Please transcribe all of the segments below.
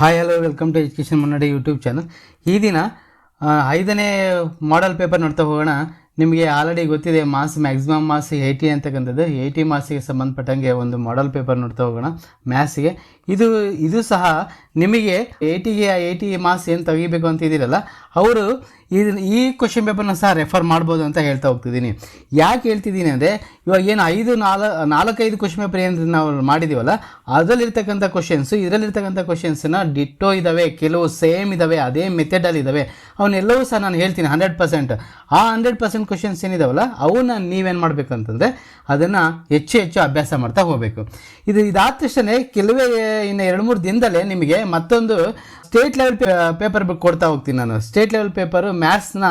Hi hello welcome to education Munnade YouTube channel ಈ ದಿನ ಐದನೇ ಮಾಡಲ್ ಪೇಪರ್ ನೋಡ್ತಾ ಹೋಗೋಣ. ನಿಮಗೆ ಆಲ್ರೆಡಿ ಗೊತ್ತಿದೆ ಮಾಸ್ ಮ್ಯಾಕ್ಸಿಮಮ್ ಮಾರ್ಕ್ಸ್ ಏಯ್ಟಿ ಅಂತಕ್ಕಂಥದ್ದು ಏಯ್ಟಿ ಮಾಸಿಗೆ ಸಂಬಂಧಪಟ್ಟಂಗೆ ಒಂದು ಮಾಡಲ್ ಪೇಪರ್ ನೋಡ್ತಾ ಹೋಗೋಣ ಮ್ಯಾಥ್ಸಿಗೆ ಇದು ಇದು ಸಹ ನಿಮಗೆ ಎ ಟಿಗೆ ಎ ಟಿ ಮಾರ್ಕ್ಸ್ ಏನು ತೆಗಿಬೇಕು ಅಂತ ಇದ್ದೀರಲ್ಲ, ಅವರು ಇದು ಈ ಕ್ವಶನ್ ಪೇಪರ್ನ ಸಹ ರೆಫರ್ ಮಾಡ್ಬೋದು ಅಂತ ಹೇಳ್ತಾ ಹೋಗ್ತಿದ್ದೀನಿ. ಯಾಕೆ ಹೇಳ್ತಿದ್ದೀನಿ ಅಂದರೆ, ಇವಾಗ ಏನು ಐದು, ನಾಲ್, ನಾಲ್ಕೈದು ಕ್ವಶನ್ ಪೇಪರ್ ಏನು ನಾವು ಮಾಡಿದ್ದೀವಲ್ಲ ಅದರಲ್ಲಿರ್ತಕ್ಕಂಥ ಕ್ವಶನ್ಸು ಇದರಲ್ಲಿರ್ತಕ್ಕಂಥ ಕ್ವಶನ್ಸನ್ನ ಡಿಟ್ಟೋ ಇದ್ದಾವೆ ಕೆಲವು ಸೇಮ್ ಇದ್ದಾವೆ ಅದೇ ಮೆಥಡಲ್ಲಿ ಇದ್ದಾವೆ ಅವನ್ನೆಲ್ಲವೂ ಸಹ ನಾನು ಹೇಳ್ತೀನಿ ಹಂಡ್ರೆಡ್ ಪರ್ಸೆಂಟ್ ಆ ಹಂಡ್ರೆಡ್ ಪರ್ಸೆಂಟ್ ಕ್ವಶನ್ಸ್ ಏನಿದಾವಲ್ಲ, ಅವನ್ನ ನೀವೇನು ಮಾಡಬೇಕು ಅಂತಂದರೆ ಅದನ್ನು ಹೆಚ್ಚು ಹೆಚ್ಚು ಅಭ್ಯಾಸ ಮಾಡ್ತಾ ಹೋಗಬೇಕು. ಇದು ಇದಾದ ತಕ್ಷಣ ಕೆಲವೇ ಇನ್ನು ಎರಡು ಮೂರು ದಿನದಲ್ಲೇ ನಿಮಗೆ ಮತ್ತೊಂದು ಸ್ಟೇಟ್ ಲೆವೆಲ್ ಪೇಪರ್ ಬುಕ್ ಕೊಡ್ತಾ ಹೋಗ್ತೀನಿ ನಾನು. ಸ್ಟೇಟ್ ಲೆವೆಲ್ ಪೇಪರು ಮ್ಯಾಥ್ಸ್ನ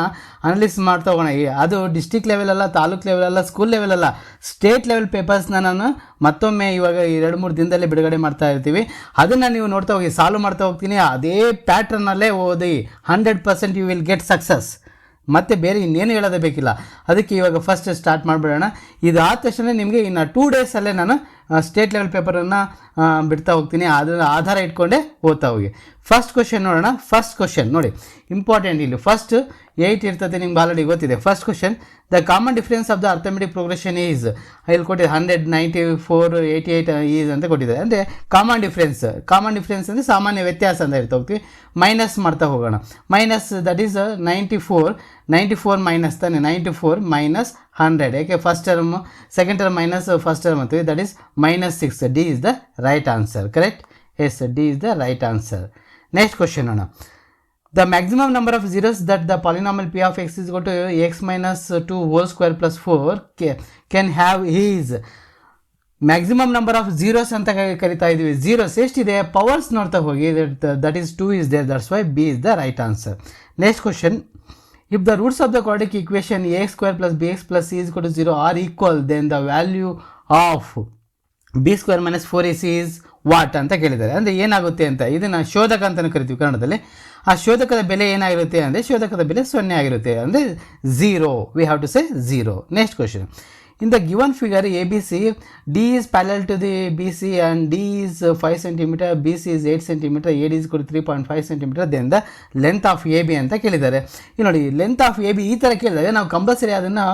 ಅನಲಿಸ್ ಮಾಡ್ತಾ ಹೋಗೋಣ. ಅದು ಡಿಸ್ಟಿಕ್ ಲೆವೆಲ್ ಅಲ್ಲ, ತಾಲೂಕ್ ಲೆವೆಲ್ ಅಲ್ಲ ಸ್ಕೂಲ್ ಲೆವೆಲ್ ಅಲ್ಲ. ಸ್ಟೇಟ್ ಲೆವೆಲ್ ಪೇಪರ್ಸ್ನ ನಾನು ಮತ್ತೊಮ್ಮೆ ಇವಾಗ ಎರಡು ಮೂರು ದಿನದಲ್ಲಿ ಬಿಡುಗಡೆ ಮಾಡ್ತಾ ಇರ್ತೀವಿ. ಅದನ್ನು ನೀವು ನೋಡ್ತಾ ಹೋಗಿ ಸಾಲ್ವ್ ಮಾಡ್ತಾ ಹೋಗ್ತೀನಿ. ಅದೇ ಪ್ಯಾಟ್ರನ್ನಲ್ಲೇ ಓದಿ hundred percent you will get success ಮತ್ತೆ ಬೇರೆ ಇನ್ನೇನು ಹೇಳೋದೇ ಬೇಕಿಲ್ಲ. ಅದಕ್ಕೆ ಇವಾಗ ಫಸ್ಟ್ ಸ್ಟಾರ್ಟ್ ಮಾಡಿಬಿಡೋಣ. ಇದಾದ ತಕ್ಷಣ ನಿಮಗೆ ಇನ್ನು ಟೂ ಡೇಸಲ್ಲೇ ನಾನು ಸ್ಟೇಟ್ ಲೆವೆಲ್ ಪೇಪರನ್ನು ಬಿಡ್ತಾ ಹೋಗ್ತೀನಿ. ಅದರ ಆಧಾರ ಇಟ್ಕೊಂಡೇ ಓದ್ತಾ ಹೋಗಿ. ಫಸ್ಟ್ ಕ್ವಶನ್ ನೋಡೋಣ. ಫಸ್ಟ್ ಕ್ವಶನ್ ನೋಡಿ ಇಂಪಾರ್ಟೆಂಟ್ ಇಲ್ಲಿ. ಫಸ್ಟ್ ಏಯ್ಟ್ ಇರ್ತದೆ ನಿಮ್ಗೆ ಆಲ್ರೆಡಿ ಗೊತ್ತಿದೆ. First question the common difference of the arithmetic progression is ಇಲ್ಲಿ ಕೊಟ್ಟಿದೆ hundred ninety four eighty eight is ಅಂತ ಕೊಟ್ಟಿದ್ದಾರೆ. ಅಂದರೆ ಕಾಮನ್ ಡಿಫ್ರೆನ್ಸ್ ಕಾಮನ್ ಡಿಫ್ರೆನ್ಸ್ ಅಂದರೆ ಸಾಮಾನ್ಯ ವ್ಯತ್ಯಾಸ ಅಂತ ಇರ್ತಾ ಹೋಗ್ತೀವಿ. ಮೈನಸ್ ಮಾಡ್ತಾ ಹೋಗೋಣ. Minus that is ninety four ninety four minus ತಾನೆ. Ninety four minus ಹಂಡ್ರೆಡ್ ಯಾಕೆ first term second term minus first term ಅಂತೀವಿ that is minus six D is the right answer correct yes D is the right answer next question ನೋಡೋಣ The maximum number of zeros that the polynomial p of x is equal to x minus 2 whole square plus 4 ca- can have is maximum number of zeros ಅಂತ ಕರಿ- ಕರಿತಾ ಇದೀವಿ zeros ಎಷ್ಟಿದೆ powers ನೋಡ್ತಾ ಹೋಗಿ that is two is there that's why B is the right answer next question the roots of the quadratic equation A square plus B X plus C is to zero or equal then the value of B square minus four A C is what ಅಂತ ಕೇಳಿದ್ದಾರೆ. ಅಂದರೆ ಏನಾಗುತ್ತೆ ಅಂತ, ಇದನ್ನು ಶೋಧಕ ಅಂತಲೂ ಕರಿತೀವಿ ಕನ್ನಡದಲ್ಲಿ. ಆ ಶೋಧಕದ ಬೆಲೆ ಏನಾಗಿರುತ್ತೆ ಅಂದರೆ, ಶೋಧಕದ ಬೆಲೆ ಸೊನ್ನೆ ಆಗಿರುತ್ತೆ. ಅಂದರೆ zero we have to say zero next question figure A B C D is parallel to the B C and D is five centimeter B AD is eight centimeter A cm then the three point five centimeter then the length of A B ಅಂತ ಕೇಳಿದ್ದಾರೆ. ಇಲ್ಲಿ ನೋಡಿ length of A B ಈ ಥರ ಕೇಳಿದಾಗ ನಾವು compulsory ಅದನ್ನು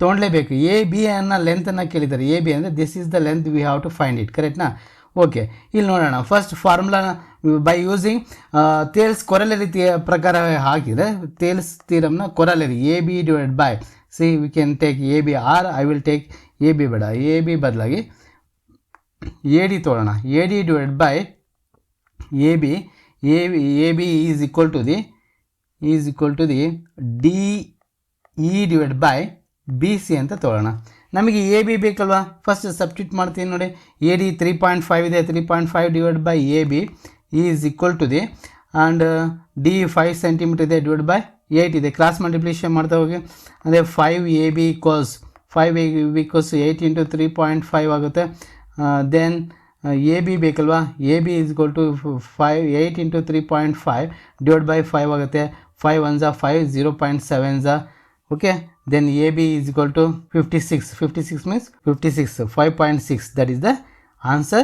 ತೊಗೊಂಡ್ಲೇಬೇಕು A B ಅನ್ನೋ ಲೆಂತನ್ನು ಕೇಳಿದ್ದಾರೆ. ಎ ಬಿ ಅಂದರೆ this is the length we have to find it ಕರೆಕ್ಟ್ನಾ okay ಇಲ್ಲಿ ನೋಡೋಣ. First formula by using Thales corollary ಪ್ರಕಾರ ಹಾಕಿದರೆ Thales ತೀರಮ್ನ corollary A B divide by C we can take A B or I will take A B ಬೇಡ. A B ಬದಲಾಗಿ A D ತೊಗೊಳ್ಳೋಣ A D divide by A B A B A B is equal to the is equal to the D E divide by B C ಅಂತ ತೊಗೊಳ್ಳೋಣ ನಮಗೆ A B ಬೇಕಲ್ವಾ? First substitute ಮಾಡ್ತೀನಿ ನೋಡಿ. A D three point five ಇದೆ. Three point five divide by A B is equal to the and D five centimeter ಇದೆ divide by eight ಇದೆ cross multiplication ಮಾಡ್ತಾ ಹೋಗಿ ಅಂದರೆ five A B equals five A B equals eight into three point five ಆಗುತ್ತೆ then A B ಬೇಕಲ್ವಾ A B is goal to five eight into three point five divide by five ಆಗುತ್ತೆ five one Jha five zero point seven Jha okay then ab is equal to 56 56 means 56 5.6 that is the answer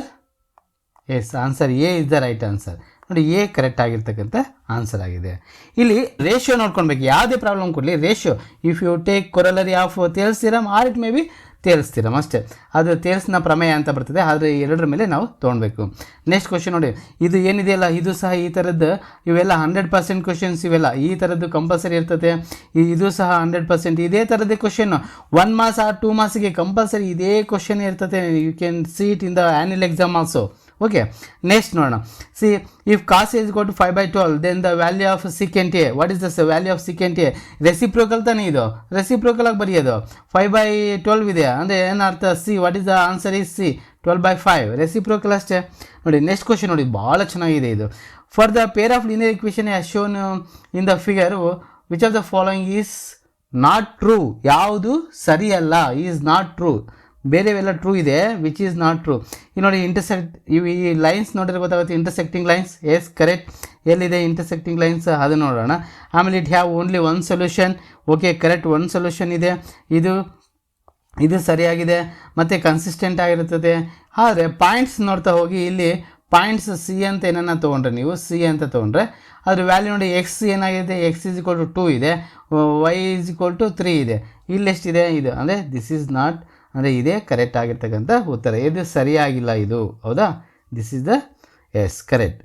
yes answer A is the right answer ನೋಡಿ A correct ಆಗಿರ್ತಕ್ಕಂಥ answer ಆಗಿದೆ. ಇಲ್ಲಿ ratio ನೋಡ್ಕೊಳ್ಬೇಕು. ಯಾವುದೇ problem ಕೊಡಲಿ ratio if you take corollary of Thales theorem or it may be Thales theorem ಅಷ್ಟೇ. ಅದು ತೇಲ್ಸ್ನ ಪ್ರಮೇಯ ಅಂತ ಬರ್ತದೆ. ಆದರೆ ಎರಡರ ಮೇಲೆ ನಾವು ತೊಗೊಳ್ಬೇಕು ನೆಕ್ಸ್ಟ್ ಕ್ವಶನ್ ನೋಡಿ. ಇದು ಏನಿದೆಯಲ್ಲ ಇದು ಸಹ ಈ ಥರದ್ದು ಇವೆಲ್ಲ ಹಂಡ್ರೆಡ್ ಪರ್ಸೆಂಟ್ ಕ್ವಶನ್ಸ್ ಇವೆಲ್ಲ. ಈ ಥರದ್ದು ಕಂಪಲ್ಸರಿ ಇರ್ತದೆ. ಇದು ಸಹ ಹಂಡ್ರೆಡ್ ಪರ್ಸೆಂಟ್ ಇದೇ ಥರದ್ದೇ question one marks or two ಮಾಸಿಗೆ compulsory ಇದೇ ಕ್ವಶನ್ ಇರ್ತದೆ. You can see it in the annual exam also okay next ನೋಡೋಣ. See if cos is go to five by twelve then the value of secant A what is the value of secant A reciprocal ತಾನೇ ಇದು? Reciprocal ಆಗಿ ಬರೆಯೋದು. Five by twelve ಇದೆ. ಅಂದರೆ ಏನರ್ಥ see what is the answer is C twelve by five reciprocal ಅಷ್ಟೇ. ನೋಡಿ next question ನೋಡಿ, ಭಾಳ ಚೆನ್ನಾಗಿದೆ ಇದು. For the pair of linear equation ಆ shown in the figure which of the following is not true ಯಾವುದು ಸರಿಯಲ್ಲ ಈಸ್ ನಾಟ್ ಟ್ರೂ ಬೇರೆವೆಲ್ಲ ಟ್ರೂ ಇದೆ ವಿಚ್ ಈಸ್ ನಾಟ್ ಟ್ರೂ ಈ ನೋಡಿ ಇಂಟರ್ಸೆಕ್ಟ್ ಇವು ಈ ಲೈನ್ಸ್ ನೋಡಿದ್ರೆ ಗೊತ್ತಾಗುತ್ತೆ ಇಂಟರ್ಸೆಕ್ಟಿಂಗ್ ಲೈನ್ಸ್ ಎಸ್ ಕರೆಕ್ಟ್ ಎಲ್ಲಿದೆ ಇಂಟರ್ಸೆಕ್ಟಿಂಗ್ ಲೈನ್ಸ್ ಅದು ನೋಡೋಣ. ಆಮೇಲೆ it have only one solution okay correct one solution ಇದೆ. ಇದು ಇದು ಸರಿಯಾಗಿದೆ. ಮತ್ತು ಕನ್ಸಿಸ್ಟೆಂಟ್ ಆಗಿರುತ್ತದೆ. ಆದರೆ ಪಾಯಿಂಟ್ಸ್ ನೋಡ್ತಾ ಹೋಗಿ ಇಲ್ಲಿ ಪಾಯಿಂಟ್ಸ್ ಸಿ ಅಂತ ಏನನ್ನ ತೊಗೊಂಡ್ರೆ ನೀವು? ಸಿ ಅಂತ ತೊಗೊಂಡ್ರೆ. ಅದ್ರ ವ್ಯಾಲ್ಯೂ ನೋಡಿ ಎಕ್ಸ್ ಏನಾಗಿದೆ? X is equal to two ಇದೆ. Y is equal to three ಇದೆ. ಇಲ್ಲಿ ಎಷ್ಟಿದೆ? ಇದು. ಅಂದರೆ ದಿಸ್ ಈಸ್ ನಾಟ್ ಅಂದರೆ ಇದೇ ಕರೆಕ್ಟ್ ಆಗಿರ್ತಕ್ಕಂಥ ಉತ್ತರ. ಇದು ಸರಿಯಾಗಿಲ್ಲ ಇದು. ಹೌದಾ? This is the yes correct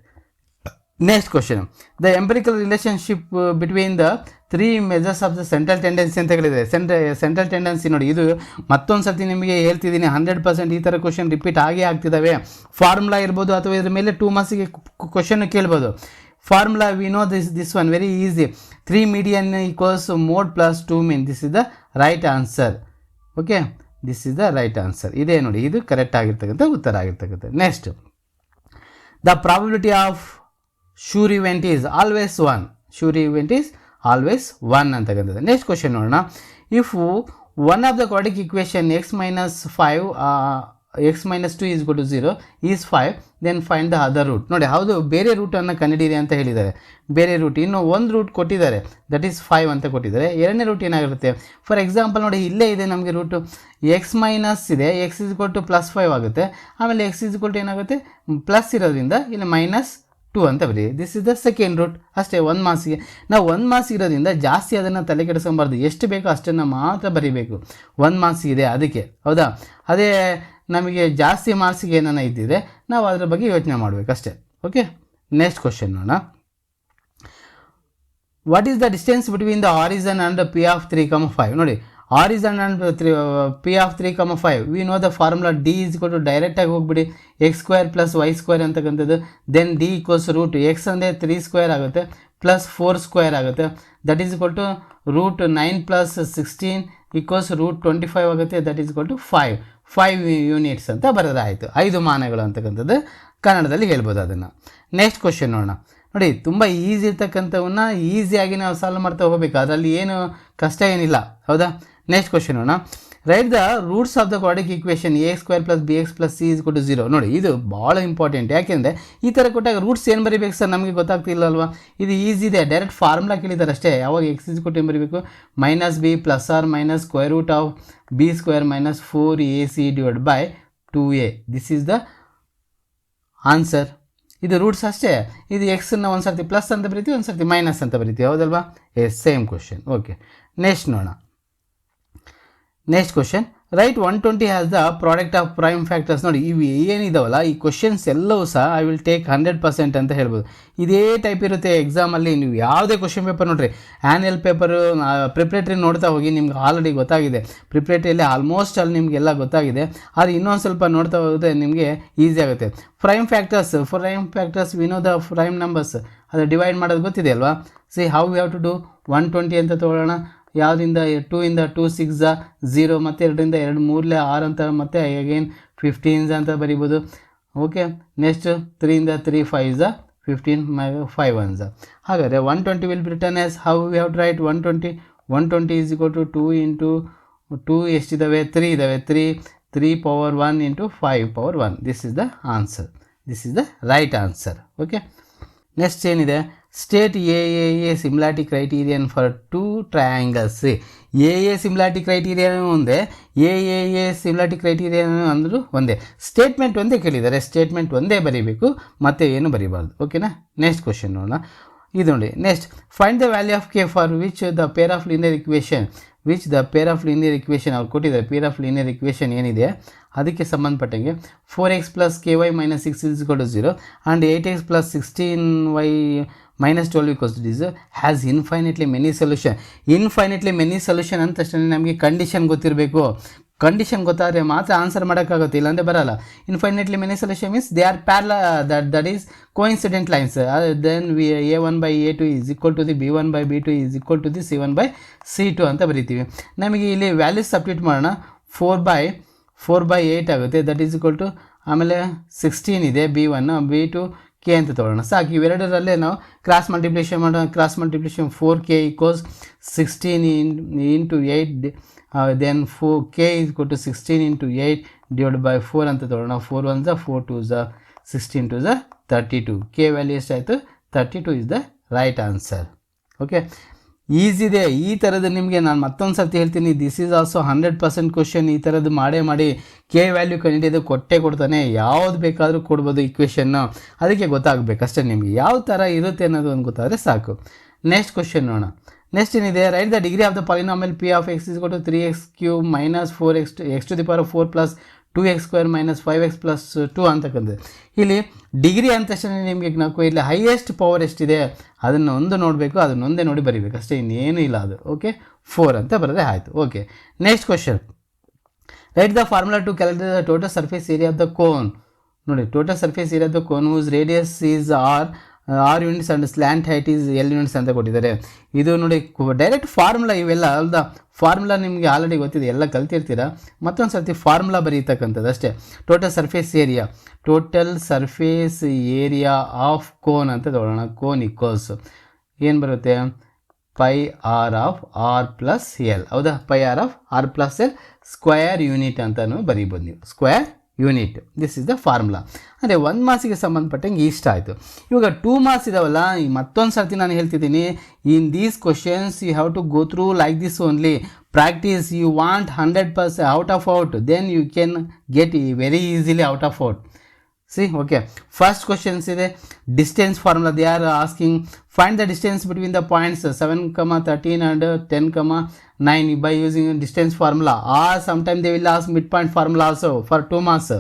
next question the empirical relationship between the three measures of the central tendency ಅಂತ ಹೇಳಿದೆ ಸೆಂಟ್ರ ಸೆಂಟ್ರಲ್ ಟೆಂಡೆನ್ಸಿ ನೋಡಿ, ಇದು ಮತ್ತೊಂದು ಸರ್ತಿ ನಿಮಗೆ ಹೇಳ್ತಿದ್ದೀನಿ ಹಂಡ್ರೆಡ್ ಪರ್ಸೆಂಟ್ ಈ ಥರ ಕ್ವಶನ್ ರಿಪೀಟ್ ಆಗೇ ಆಗ್ತಿದ್ದಾವೆ ಫಾರ್ಮುಲಾ ಇರ್ಬೋದು ಅಥವಾ ಇದ್ರ ಮೇಲೆ ಟೂ ಮಾರ್ಕ್ಸಿಗೆ ಕ್ವಶನ್ ಕೇಳ್ಬೋದು. Formula we know this this one very easy three median equals mode plus two mean this is the right answer okay this is the right answer ಇದೇ ನೋಡಿ, ಇದು ಕರೆಕ್ಟ್ ಆಗಿರ್ತಕ್ಕಂಥ ಉತ್ತರ ಆಗಿರ್ತಕ್ಕಂಥ next the probability of sure event is always one sure event is always one ಅಂತಕ್ಕಂಥದ್ದು. Next question ನೋಡೋಣ. If one of the quadratic equation X minus five X minus two is go to zero is five then find the other root ನೋಡಿ, ಹೌದು, ಬೇರೆ ರೂಟನ್ನು ಕಂಡುಹಿಡಿಯಿರಿ ಅಂತ ಹೇಳಿದ್ದಾರೆ. ಬೇರೆ root ಇನ್ನು ಒಂದು ರೂಟ್ ಕೊಟ್ಟಿದ್ದಾರೆ. ದಟ್ ಈಸ್ ಫೈವ್ ಅಂತ ಕೊಟ್ಟಿದ್ದಾರೆ. ಎರಡನೇ ರೂಟ್ ಏನಾಗಿರುತ್ತೆ? ಫಾರ್ ಎಕ್ಸಾಂಪಲ್ ನೋಡಿ, ಇಲ್ಲೇ ಇದೆ ನಮಗೆ ರೂಟು ಎಕ್ಸ್ ಮೈನಸ್ ಇದೆ. X is two plus five ಆಗುತ್ತೆ. ಆಮೇಲೆ ಎಕ್ಸ್ ಇಸ್ ಟು ಏನಾಗುತ್ತೆ? ಪ್ಲಸ್ ಇರೋದ್ರಿಂದ ಇಲ್ಲಿ ಮೈನಸ್ ಟು ಅಂತ ಬರೀ. This is the second root ಅಷ್ಟೇ ಒಂದು ಮಾಸಿಗೆ. ನಾವು ಒಂದು ಮಾಸ್ ಇರೋದ್ರಿಂದ ಜಾಸ್ತಿ ಅದನ್ನು ತಲೆ ಕೆಡಿಸ್ಕೊಬಾರ್ದು. ಎಷ್ಟು ಬೇಕೋ ಅಷ್ಟನ್ನು ಮಾತ್ರ ಬರೀಬೇಕು. ಒಂದು ಮಾರ್ಕ್ಸ್ ಇದೆ ಅದಕ್ಕೆ. ಹೌದಾ? ಅದೇ ನಮಗೆ ಜಾಸ್ತಿ ಮಾರ್ಕ್ಸಿಗೆ ಏನಾನ ಇದ್ದಿದ್ರೆ ನಾವು ಅದರ ಬಗ್ಗೆ ಯೋಚನೆ ಮಾಡಬೇಕು ಅಷ್ಟೇ. ಓಕೆ ನೆಕ್ಸ್ಟ್ ಕ್ವಶನ್ ನೋಡೋಣ. What is the distance between the origin and P of three comma five ನೋಡಿ origin and three P of three comma five we know the formula D is ಕೊಟ್ಟು ಡೈರೆಕ್ಟಾಗಿ ಹೋಗ್ಬಿಡಿ. X square plus Y square ಅಂತಕ್ಕಂಥದ್ದು then D equals root X ಅಂದರೆ three square ಆಗುತ್ತೆ. Plus four square ಆಗುತ್ತೆ. That is equal to root nine plus sixteen equals root twenty five ಆಗುತ್ತೆ. That is equal to five five units ಅಂತ ಬರೋದಾಯಿತು. ಐದು ಮಾನಗಳು ಅಂತಕ್ಕಂಥದ್ದು ಕನ್ನಡದಲ್ಲಿ ಹೇಳ್ಬೋದು ಅದನ್ನು. ನೆಕ್ಸ್ಟ್ ಕ್ವಶನ್ ನೋಡೋಣ. ನೋಡಿ, ತುಂಬ ಈಸಿ ಇರ್ತಕ್ಕಂಥವನ್ನ ಈಸಿಯಾಗಿ ನಾವು ಸಾಲ್ವ್ ಮಾಡ್ತಾ ಹೋಗ್ಬೇಕು. ಅದರಲ್ಲಿ ಏನು ಕಷ್ಟ ಏನಿಲ್ಲ. ಹೌದಾ? ನೆಕ್ಸ್ಟ್ ಕ್ವಶನ್ ಅಣ್ಣ. Write the roots of the quadratic equation A square plus B X plus C is ಕೊಟ್ಟು ಜೀರೋ ನೋಡಿ, ಇದು ಭಾಳ ಇಂಪಾರ್ಟೆಂಟ್ ಯಾಕೆಂದರೆ ಈ ಥರ ಕೊಟ್ಟಾಗ ರೂಟ್ಸ್ ಏನು ಬರೀಬೇಕು ಸರ್? ನಮಗೆ ಗೊತ್ತಾಗ್ತಿಲ್ಲ ಅಲ್ವಾ? ಇದು ಈಸಿ ಇದೆ. ಡೈರೆಕ್ಟ್ ಫಾರ್ಮುಲಾ ಕೇಳಿದ್ದಾರೆ ಅಷ್ಟೇ. ಯಾವಾಗ ಎಕ್ಸ್ ಇಸ್ ಕೊಟ್ಟು ಏನು ಬರೀಬೇಕು? Minus B plus or minus square root of B square minus four A C divide by two A this is the answer ಇದು ರೂಟ್ಸ್ ಅಷ್ಟೇ. ಇದು ಎಕ್ಸನ್ನು ಒಂದು ಸರ್ತಿ ಪ್ಲಸ್ ಅಂತ ಬರೀತೀವಿ ಒಂದು ಸರ್ತಿ ಮೈನಸ್ ಅಂತ ಬರೀತೀವಿ. ಹೌದಲ್ವಾ? Yes same question okay next ನೋಡೋಣ. Next question write one twenty has the product of prime factors ನೋಡಿ, ಇವು ಏನಿದಾವಲ್ಲ, ಈ ಕ್ವಶನ್ಸ್ ಎಲ್ಲವೂ ಸಹ I will take hundred percent ಅಂತ ಹೇಳ್ಬೋದು. ಇದೇ ಟೈಪ್ ಇರುತ್ತೆ ಎಕ್ಸಾಮಲ್ಲಿ ನೀವು ಯಾವುದೇ ಕ್ವಶನ್ ಪೇಪರ್ ನೋಡಿರಿ. ಆ್ಯನ್ಯಲ್ ಪೇಪರು ಪ್ರಿಪ್ರೇಟ್ರಿ ನೋಡ್ತಾ ಹೋಗಿ ನಿಮ್ಗೆ ಆಲ್ರೆಡಿ ಗೊತ್ತಾಗಿದೆ. ಪ್ರಿಪ್ರೇಟ್ರಿಯಲ್ಲಿ ಆಲ್ಮೋಸ್ಟ್ ಅಲ್ಲಿ ನಿಮಗೆಲ್ಲ ಗೊತ್ತಾಗಿದೆ. ಆದರೆ ಇನ್ನೊಂದು ಸ್ವಲ್ಪ ನೋಡ್ತಾ ಹೋದರೆ ನಿಮಗೆ ಈಸಿ ಆಗುತ್ತೆ. Prime factors prime factors we know the prime numbers ಅದು ಡಿವೈಡ್ ಮಾಡೋದು ಗೊತ್ತಿದೆ ಅಲ್ವಾ? See how you have to do one twenty ಅಂತ ತೊಗೊಳ್ಳೋಣ. ಯಾವುದರಿಂದ ಟೂ ಇಂದ ಟೂ ಸಿಕ್ಸ ಝೀರೋ ಮತ್ತು ಎರಡರಿಂದ ಎರಡು ಮೂರಲೆ ಆರು ಅಂತ ಮತ್ತು ಅಗೇನ್ ಫಿಫ್ಟೀನ್ಸ್ ಅಂತ ಬರಿಬೋದು. Okay next ತ್ರೀಯಿಂದ three fives fifteen my five ones ಹಾಗಾದರೆ one twenty will return as how we have write one twenty one twenty is equal to two into two ಎಷ್ಟಿದ್ದಾವೆ three ಇದ್ದಾವೆ three three power one into five power one this is the answer this is the right answer okay next ಏನಿದೆ? state A A A similarity criterion for two triangles A A similarity criterion ಒಂದೇ A A A similarity criterion ಅಂದರೂ ಒಂದೇ statement ಒಂದೇ ಕೇಳಿದ್ದಾರೆ statement ಒಂದೇ ಬರೀಬೇಕು ಮತ್ತೆ ಏನು ಬರೀಬಾರ್ದು ಓಕೆನಾ ನೆಕ್ಸ್ಟ್ ಕ್ವಶನ್ ನೋಡೋಣ ಇದು ನೋಡಿ next find the value of K for which the pair of linear equation which the pair of linear equation ಅವ್ರು ಕೊಟ್ಟಿದ್ದಾರೆ ಪೇರ್ ಆಫ್ ಲೀನಿಯರ್ ಇಕ್ವೇಷನ್ ಏನಿದೆ ಅದಕ್ಕೆ ಸಂಬಂಧಪಟ್ಟಂಗೆ four X plus K Y minus six is to zero and eight X plus sixteen Y minus twelve to this has infinitely many solution infinitely many solution ಅಂತ ತಕ್ಷಣ ನಮಗೆ condition ಗೊತ್ತಿರಬೇಕು. Condition ಗೊತ್ತಾದರೆ ಮಾತ್ರ answer ಮಾಡೋಕ್ಕಾಗುತ್ತೆ, ಇಲ್ಲಾಂದರೆ ಬರಲ್ಲ. Infinitely many solution means they are parallel that that is coincident lines then we a one by a two is equal to the b one by b two is equal to the c one by c two ಅಂತ ಬರಿತೀವಿ. ನಮಗೆ ಇಲ್ಲಿ values submit ಮಾಡೋಣ. Four by four by eight ಆಗುತ್ತೆ. That is equal to ಆಮೇಲೆ sixteen ಇದೆ b one b two k ಅಂತ ತೊಗೊಳ್ಳೋಣ ಸಾಕು, ಇವೆರಡರಲ್ಲೇ ನಾವು ಕ್ರಾಸ್ ಮಲ್ಟಿಪ್ಲಿಕೇಶನ್ ಮಾಡೋಣ. Cross multiplication four k equals sixteen in into eight then four k is two sixteen into eight divide by four ಅಂತ ತೊಗೊಳ್ಳೋಣ four one ಝ ಫೋರ್ ಟು ಝ sixteen two ಝ ತರ್ಟಿ ಟು ಕೆ ವ್ಯಾಲ್ಯೂ ಎಷ್ಟಾಯಿತು? Thirty two is the right answer okay easy ಇದೆ. ಈ ಥರದ್ದು ನಿಮಗೆ ನಾನು ಮತ್ತೊಂದು ಸರ್ತಿ ಹೇಳ್ತೀನಿ. This is also hundred percent question ಈ ಥರದ್ದು ಮಾಡೇ ಮಾಡಿ ಕೆ ವ್ಯಾಲ್ಯೂ ಕಂಡಿಡಿಯೋದು ಕೊಟ್ಟೆ ಕೊಡ್ತಾನೆ. ಯಾವ್ದು ಬೇಕಾದರೂ ಕೊಡ್ಬೋದು ಇಕ್ವೇಷನ್ನು ಅದಕ್ಕೆ ಗೊತ್ತಾಗಬೇಕಷ್ಟೇ ನಿಮಗೆ. ಯಾವ ಥರ ಇರುತ್ತೆ ಅನ್ನೋದು ಒಂದು ಗೊತ್ತಾದರೆ ಸಾಕು. ನೆಕ್ಸ್ಟ್ ಕ್ವಶನ್ ನೋಡೋಣ. ನೆಕ್ಸ್ಟ್ ಏನಿದೆ? Right the degree of the polynomial p of x is ಕೊಟ್ಟು three x cube minus four x x to the power four plus two x square minus five x plus two ಅಂತಕ್ಕಂಥದ್ದು ಇಲ್ಲಿ degree ಅಂದ ತಕ್ಷಣ ನಿಮಗೆ ನಾವು ಇಲ್ಲಿ highest power ಎಷ್ಟಿದೆ, ಅದನ್ನು ಒಂದು ನೋಡಬೇಕು, ಅದನ್ನ ಒಂದೇ ನೋಡಿ ಬರೀಬೇಕು. ಅಷ್ಟೇ ಇನ್ನೇನು ಇಲ್ಲ ಅದು. ಓಕೆ ಫೋರ್ ಅಂತ ಬರೋದೇ ಆಯಿತು. Okay next question write the formula to calculate the total surface area of the cone ನೋಡಿ total surface area of the cone whose radius is r r units and slant height is l units ಅಂತ ಕೊಟ್ಟಿದ್ದಾರೆ. ಇದು ನೋಡಿ direct formula ಇವೆಲ್ಲ ಅಲ್ದ formula ನಿಮಗೆ already ಗೊತ್ತಿದೆ. ಎಲ್ಲ ಕಲ್ತಿರ್ತೀರಾ? ಮತ್ತೊಂದು ಸರ್ತಿ ಫಾರ್ಮುಲಾ ಬರೀತಕ್ಕಂಥದ್ದು ಅಷ್ಟೇ. Total surface area total surface area of cone ಅಂತ ತಗೊಳ್ಳೋಣ ಕೋನ್ ಇಕ್ವಲ್ಸ್ ಏನು ಬರುತ್ತೆ? Pi r of r plus l ಹೌದಾ? Pi r of r plus l square unit ಅಂತಲೂ ಬರೀಬೋದು ನೀವು. Square unit. This is the formula ಅಂದರೆ ಒಂದು ಮಾಸಿಗೆ ಸಂಬಂಧಪಟ್ಟಂಗೆ ಇಷ್ಟ ಆಯಿತು. ಇವಾಗ ಟೂ ಮಾರ್ಕ್ಸ್ ಇದಾವಲ್ಲ, ಈ ಮತ್ತೊಂದು ಸರ್ತಿ ನಾನು ಹೇಳ್ತಿದ್ದೀನಿ in these questions you have to go through like this only practice you want hundred percent out of out then you can get very easily out of out See, okay. First question, is the distance formula. They are asking, find the distance between the points uh, 7, comma 13 and uh, 10, comma 9 by using distance formula. Or sometimes they will ask midpoint formula also for two marks.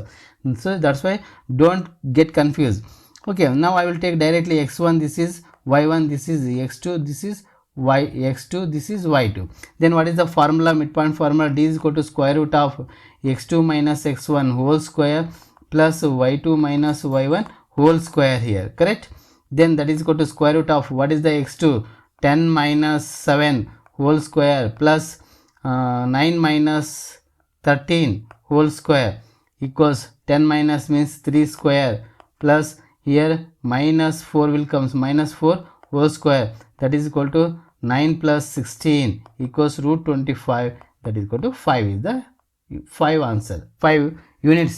So, that's why don't get confused. Okay, now I will take directly x1, this is y1, this is x2, this is y x2 this is y2 then what is the formula midpoint formula d is equal to square root of x2 minus x1 whole square plus y2 minus y1 whole square here correct? Then that is equal to square root of what is the x2 10 minus 7 whole square plus uh, 9 minus 13 whole square equals 10 minus means 3 square plus here minus 4 will comes minus 4 whole square. That is equal to 9 plus 16 equals root 25 that is equal to 5 is the 5 answer 5 units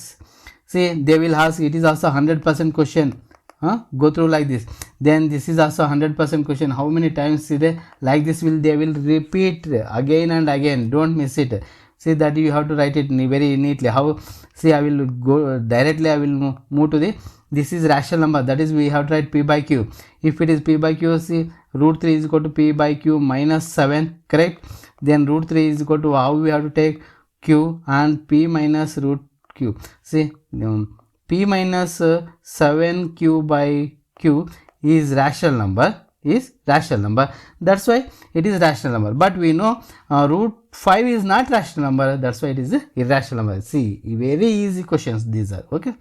see they will ask it is also 100% question huh? go through like this. Then this is also 100% question. How many times is they like this will they will repeat again and again. Don't miss it. See that you have to write it very neatly. How see i will go directly i will move to the this is rational number. That is we have to write p by q. If it is p by q see root 3 is equal to p by q minus 7 correct? Then root 3 is equal to how we have to take q and p minus root q. See um, p uh, 7q by q is rational number is rational number. That's why it is rational number. But we know uh, root 5 is not rational number. That's why it is irrational number. See very easy questions these are okay?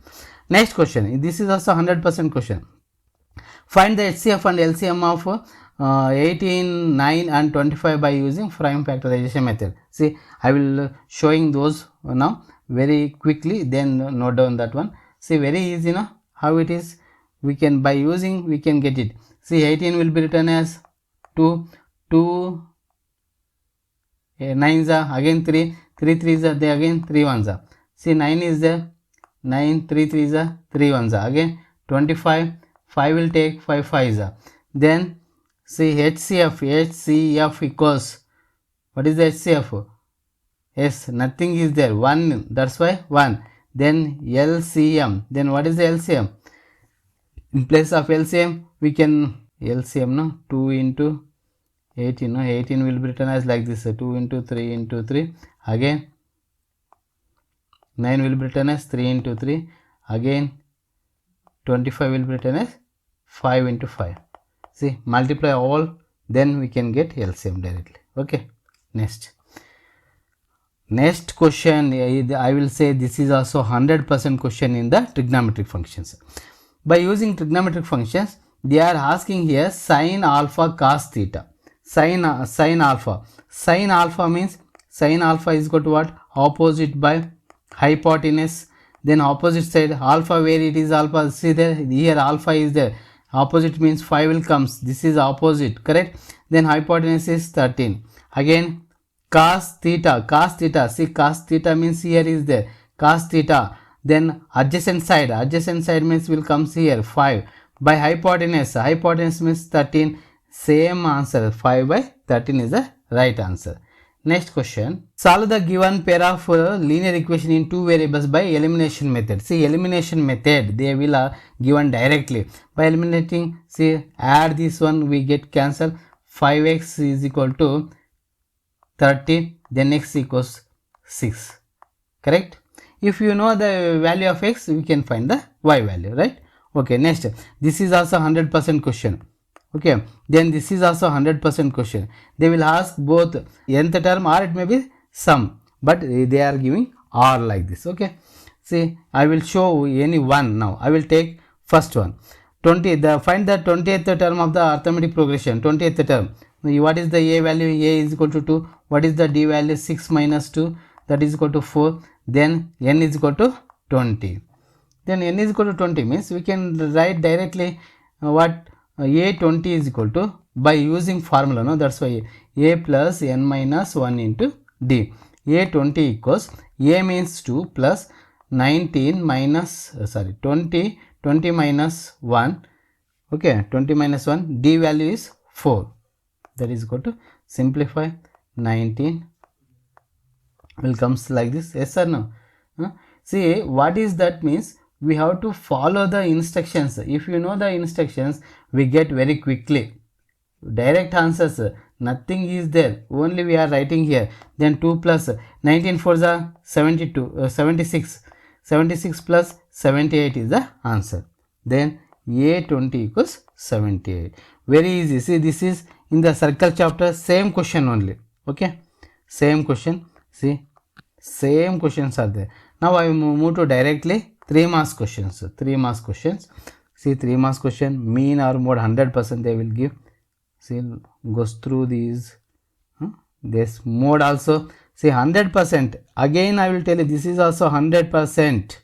Next question. This is also 100% question. Find the HCF and LCM of uh, 18, 9 and 25 by using prime factorization method. See, I will uh, showing those now very quickly then note down that one. See, very easy now how it is. We can by using we can get it. See, 18 will be written as 2, 2, eh, 9s are again 3, 3 3s are there again 3 1s are. See, 9 is there, 9, 3 3s are 3 1s are again 25, 5 will take 5 5s are. Then see HCF, HCF equals what is the HCF? Yes, nothing is there. 1, that's why 1. Then LCM. Then what is the LCM? In place of LCM, we can LCM no 2 into 18. No 18 will be written as like this. 2 into 3 into 3. Again 9 will be written as 3 into 3. Again 25 will be written as 5 into 5. See multiply all then we can get LCM directly. Okay. Next. Next question, I will say this is also 100% question in the trigonometric functions. By using trigonometric functions, they are asking here sine alpha cos theta. Sine, uh, sine alpha. Sine alpha means sine alpha is equal to what? Opposite by hypotenuse. Then opposite side alpha where it is alpha. See there here alpha is there. Opposite means 5 will comes. This is opposite, correct? Then hypotenuse is 13. Again cos theta cos theta. See cos theta means here is there. Cos theta. Then adjacent side. Adjacent side means will comes here. 5 by hypotenuse. Hypotenuse means 13 same answer. 5 by 13 is the right answer. Next question. Solve the given pair of uh, linear equation in two variables by elimination method. See elimination method they will uh, given directly. By eliminating see add this one we get cancel. 5x is equal to 30 then x equals 6 correct? If you know the value of x we can find the y value right? Okay next. This is also 100% question. Okay then this is also 100% question. They will ask both nth term or it may be sum but they are giving r like this. Okay see i will show any one now. I will take first one. 20 the find the 20th term of the arithmetic progression 20th term what is the a value? A is equal to 2 what is the d value? 6 minus 2 that is equal to 4 then n is equal to 20 then n is equal to 20 means we can write directly uh, what uh, a 20 is equal to by using formula no? That's why a plus n minus 1 into d. A 20 equals a means 2 plus 19 minus uh, sorry 20 20 minus 1 okay 20 minus 1 d value is 4 that is equal to simplify 19 will comes like this. Yes or no? See what is that means? We have to follow the instructions. If you know the instructions we get very quickly. Direct answers. Nothing is there. Only we are writing here. Then 2 plus. 19 for the 72 uh, 76 76 plus 78 is the answer. Then a20 equals 78 very easy. See this is in the circle chapter same question only okay same question see same questions are there now i move to directly three marks questions three marks questions see three marks question mean or mode 100 percent they will give see goes through these huh? this mode also see 100 percent again i will tell you this is also 100 percent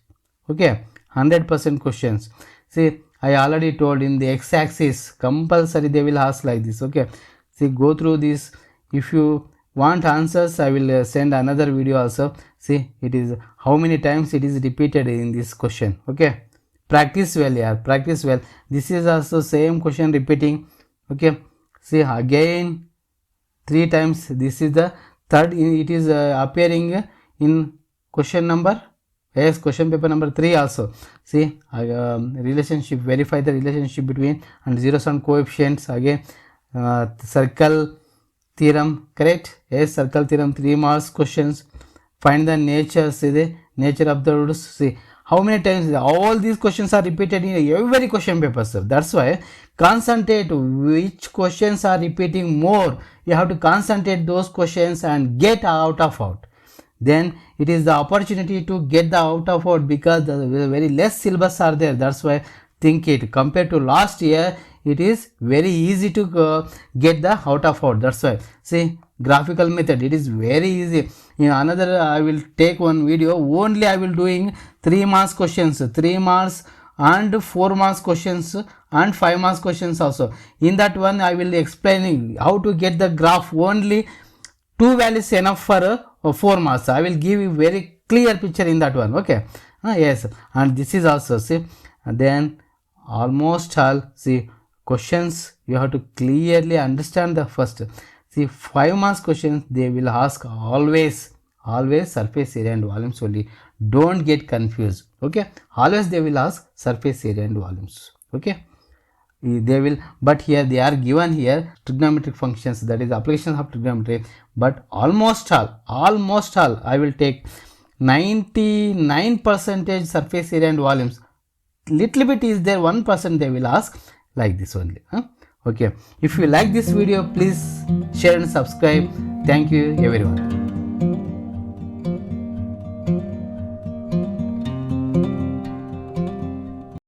okay 100 percent questions see i already told in the x-axis compulsory they will ask like this okay? See go through this. If you want answers i will uh, send another video also. See it is how many times it is repeated in this question okay? Practice well yeah practice well. This is also same question repeating okay? See again three times this is the third it is uh, appearing in question number yes question paper number 3 also. See um, relationship verify the relationship between and zero sum coefficients. Again uh, circle theorem correct? Yes circle theorem 3 marks questions. Find the nature see the nature of the roots. See how many times all these questions are repeated in every question paper sir? That's why concentrate which questions are repeating more. You have to concentrate those questions and get out of out then it is the opportunity to get the out of out because the very less syllabus are there. That's why think it. Compared to last year it is very easy to uh, get the out of out that's why. See graphical method it is very easy. In another i will take one video. Only i will doing 3 marks questions 3 marks and 4 marks questions and 5 marks questions also. In that one i will explaining how to get the graph. Only two values enough for uh, 4 marks. I will give you very clear picture in that one. Okay. Ah, yes. And this is also see then almost all see questions you have to clearly understand the first. See five marks questions they will ask always always surface area and volumes only. Don't get confused. Okay. Always they will ask surface area and volumes. Okay Eh, they will but here they are given here trigonometric functions that is applications of trigonometry. But almost all almost all i will take 99 percentage surface area and volumes. Little bit is there 1 percent they will ask like this only huh? okay. If you like this video please share and subscribe. Thank you everyone